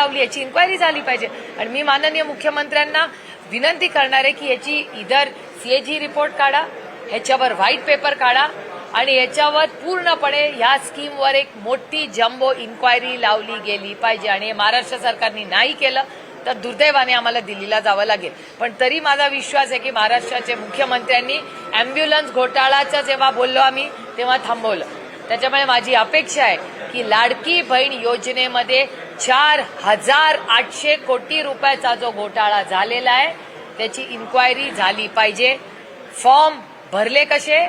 लावली याची इन्क्वायरी झाली पाहिजे. आणि मी माननीय मुख्यमंत्र्यांना विनंती करणार आहे की याची इधर सीएजी रिपोर्ट काढा ह्याच्यावर व्हाईट पेपर काढा आणि याच्यावर पूर्णपणे ह्या स्कीमवर एक मोठी जम्बो इन्क्वायरी लावली गेली पाहिजे. आणि हे महाराष्ट्र सरकारने नाही केलं तर दुर्दैवाने आम्हाला दिल्लीला जावं लागेल. पण तरी माझा विश्वास आहे की महाराष्ट्राचे मुख्यमंत्र्यांनी अँब्युलन्स घोटाळाचं जेव्हा बोललो आम्ही तेव्हा थांबवलं. त्याच्यामुळे माझी अपेक्षा आहे की लाडकी बहीण योजनेमध्ये चार हजार आठशे कोटी रुपयाचा जो घोटाळा झालेला आहे त्याची इन्क्वायरी झाली पाहिजे. फॉर्म भरले कसे?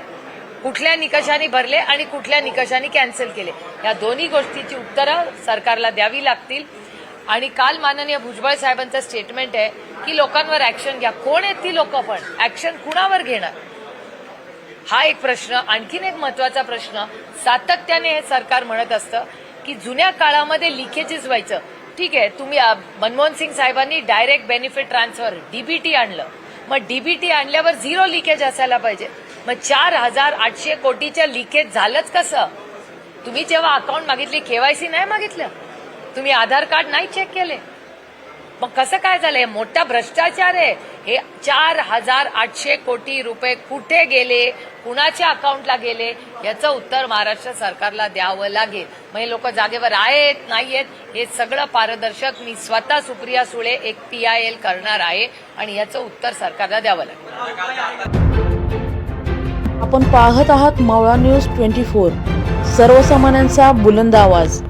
कुठल्या निकषाने भरले आणि कुठल्या निकषाने कॅन्सल केले? या दोन्ही गोष्टीची उत्तरं सरकारला द्यावी लागतील. आणि काल माननीय भुजबळ साहेबांचं स्टेटमेंट आहे की लोकांवर ऍक्शन घ्या. कोण आहेत ती लोक पण? ऍक्शन कुणावर घेणार? हा एक प्रश्न आणखीन एक महत्त्वाचा प्रश्न. सातत्याने हे सरकार म्हणत असतं की जुन्या काळामध्ये लिकेजेस व्हायचं. ठीक आहे तुम्ही मनमोहन सिंग साहेबांनी डायरेक्ट बेनिफिट ट्रान्सफर डीबीटी आणलं. मग डीबीटी आणल्यावर झिरो लिकेज असायला पाहिजे. मग चार हजार आठशे कोटीच्या लिकेज झालंच कसं? तुम्ही जेव्हा अकाउंट मागितली केवायसी नाही मागितलं. तुम्ही आधार कार्ड नाही चेक केले. मग कसं काय झालंय मोठा भ्रष्टाचार आहे. हे चार हजार आठशे कोटी रुपये कुठे गेले? कुणाच्या अकाउंटला गेले? याचं उत्तर महाराष्ट्र सरकारला द्यावं लागेल. मग हे लोक जागेवर आहेत नाही आहेत हे सगळं पारदर्शक मी स्वतः सुप्रिया सुळे एक पी आय एल करणार आहे आणि याचं उत्तर सरकारला द्यावं लागेल. आपण पाहत आहात मावळा न्यूज ट्वेंटी फोर. सर्वसामान्यांचा बुलंद आवाज.